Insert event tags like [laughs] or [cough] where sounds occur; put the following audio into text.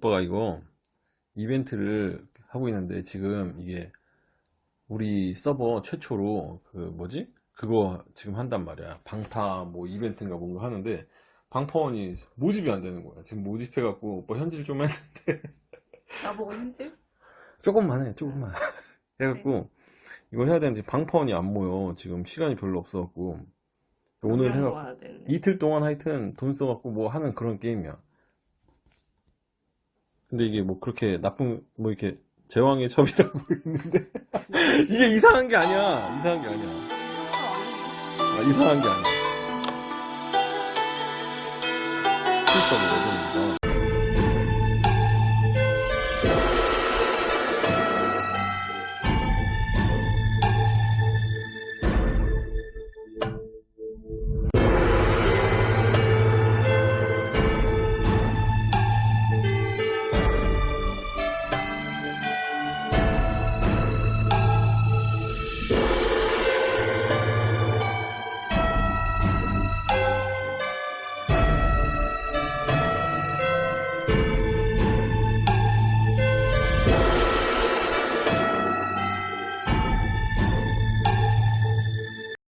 오빠가 이거 이벤트를 하고 있는데 지금 이게 우리 서버 최초로 그 뭐지? 그거 지금 한단 말이야. 방파 뭐 이벤트인가 뭔가 하는데 방파원이 모집이 안 되는 거야. 지금 모집해갖고 오빠 현질 좀 했는데 나보고 힘들? 조금만 해, 조금만. [laughs] 해갖고 이거 해야 되는데 방파원이 안 모여. 지금 시간이 별로 없어갖고 오늘 되네. 이틀 동안 하여튼 돈 써갖고 뭐 하는 그런 게임이야. 근데 이게 뭐 그렇게 나쁜, 뭐 이렇게 제왕의 첩이라고 [laughs] 있는데. 이게 이상한 게 아니야. 이상한 게 아니야. 아, 이상한 게 아니야. 17서버거든, 이거.